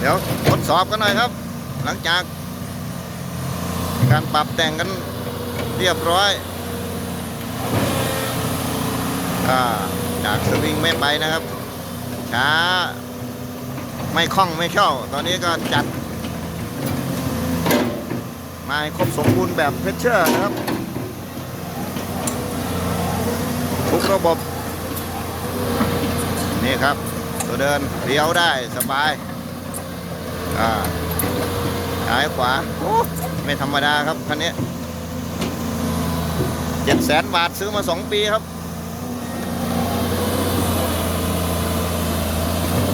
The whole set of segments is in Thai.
เดี๋ยวทดสอบกันหน่อยครับ หลังจาก การปรับแต่งกันเรียบร้อยอจากสวิงไม่ไปนะครับ ช้า ไม่คล่องไม่เข้าตอนนี้ก็จัด มาครบสมบูรณ์แบบเพชเชอร์นะครับทุกระบบ นี่ครับ ตัวเดินเลี้ยวได้สบาย อ่าซ้ายขวาโอ้ไม่ธรรมดาครับคันนี้เจ็ดแสนบาทซื้อมาสองปีครับ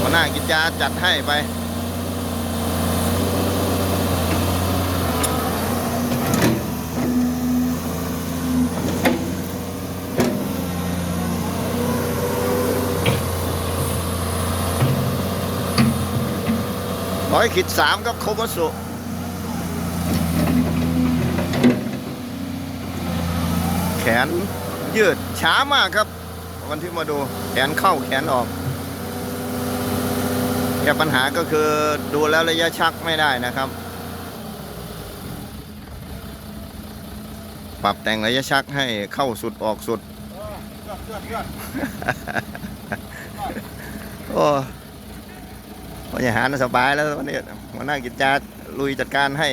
หัวหน้ากิจจาจัดให้ไป ร้อยขีดสามครับโคบัสุแขนยืดช้ามากครับ วันที่มาดูแขนเข้าแขนออกแค่ปัญหาก็คือดูแล้วระยะชักไม่ได้นะครับ ปรับแต่งระยะชักให้เข้าสุดออกสุด โอ้ บริหารสบายแล้ววันนี้หัวหน้ากิจกาลุยจัดการให้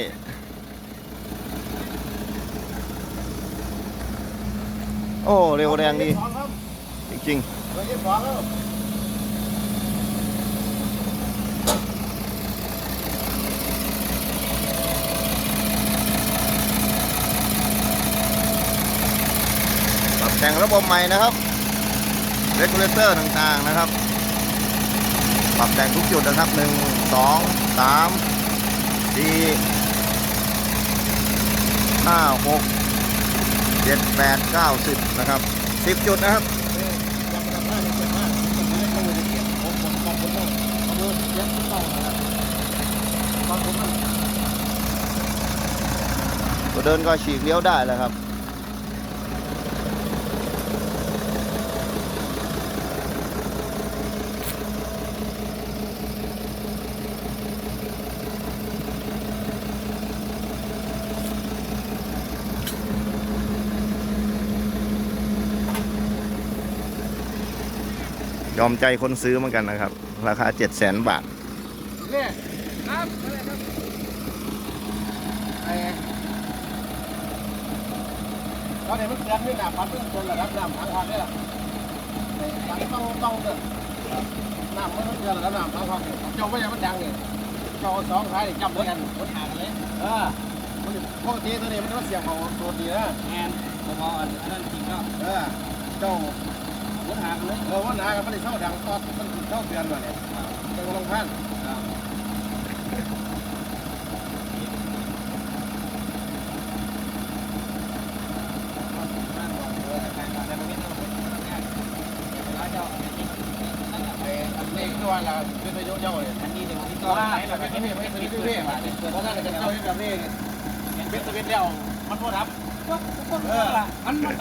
โอ้เร็วแรงดีจริงๆปรับแต่งระบบใหม่นะครับเรกูเลเตอร์ต่างๆนะครับ ปรับแต่งทุกจุดนะครับหนึ่งสองสามสี่ห้าหกเจ็ดแปดเก้าสิบนะครับสิบจุดนะครับตัวเดินก็ฉีกเลี้ยวได้แล้วครับ ยอมใจคนซื้อเหมือนกันนะครับ ราคา7 0 0 0 0 0บาทเนี่ยครับอะไรครับไอ้ตอนนี้มันเกิดไม่หนาพันเป็นคนระดับน้ำทางพันนี่แหละไอ้ยังต้องต้องเด้อน้ำมันเกิดระดับน้ำทางพันนี่เจ้าไม่ยังมันดังนี่เจ้าสองท้ายนี่จำด้วยกันคนห่างกันเลยเออมันปกติตัวนี้มันต้องเสียงของตัวดีนะแอนผมเอาอันนั้นจริงก็เออเจ้า รถหากันเลยเออวันหนากันมันได้เช่าดังตอนมันเช่าเดือนมาเนี่ยเจ้าลงพันไอ้อันนี้คือว่าเรา กคนเละมันมัน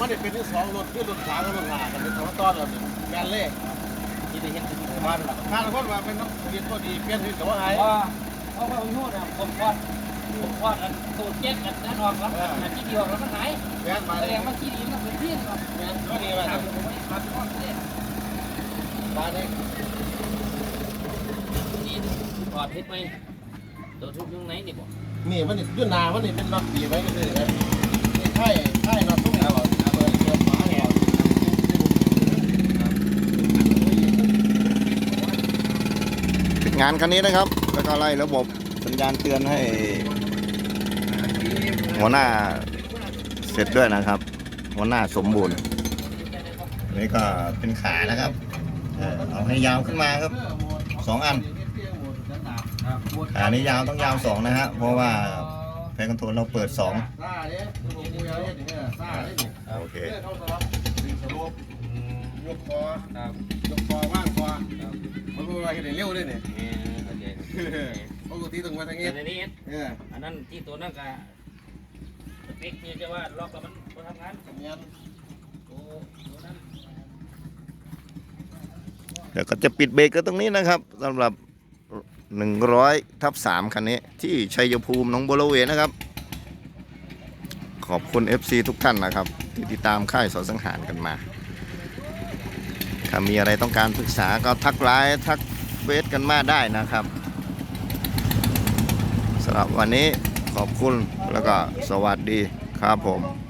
มันเด็เป็นที่สองรถที่รถขาวกัรถหลากันเป็นสองต้อนกันแมนเล่ที่ได้เห็นถึงมบ้านหลักข้าทุกคนว่าเป็นต้องเรียนตัวดีเปลี่ยนที่ตัวไอ้ว่าเขาเขาโยนนะผมคอดผมคอดกันตูดเจ๊กกันแน่นอนครับแต่ที่เดียวกแล้วมันหายแมนมาแสดงม่าขี้ดีมันเป็นเพี้ยนครับแมนก็ดีไปครับผมไม่มาทุกคนเลยบ้านนี้ดีอดเพชไหม ตัวทุกยังไหนนี่บอกนี่มันยุ่นนามันนี่เป็นน็อตปีไว้ก็คือไอ้ไข่ไข่น็อตทุกอย่างเปิดเปิดฝาเนี่ย ปิดงานคันนี้นะครับ แล้วก็ไล่ระบบสัญญาณเตือนให้ หัวหน้าเสร็จด้วยนะครับ หัวหน้าสมบูรณ์นนี่ก็เป็นขานะครับเอ่อเอาให้ยาวขึ้นมาครับสองอัน ขานี้ยาวต้องยาวสองนะฮะเพราะว่าแฟนคอนโทรลเราเปิดสองซ่าเนี่ยกูกูยาวเนี่ยเนี่ยซ่าเนี่ยอ่าโอเคเข้าสลับดึงสรุปยกคอยกคอว่างคอมันเป็นอะไรกันเร็วเลยเนี่ยปกติต้องมาทางเงี้นี้ยนี้เอออันนั้นที่ตัวนั่นก็เป๊กเนี่ยจะว่าล็อกแล้วมันมาทำงานทำงานโอ้ตัวนั้นเดี๋ยวก็จะปิดเบรกก็ตรงนี้นะครับสำหรับ 100ทับ3คันนี้ ที่ชัยภูมิหน้องบัวระเวนะครับ ขอบคุณ FC ทุกท่านนะครับ ที่ติดตามค่ายสอสังหารกันมา ถ้ามีอะไรต้องการปรึกษาก็ทักไลน์ทักเฟซกันมาได้นะครับสำหรับวันนี้ขอบคุณแล้วก็สวัสดีครับผม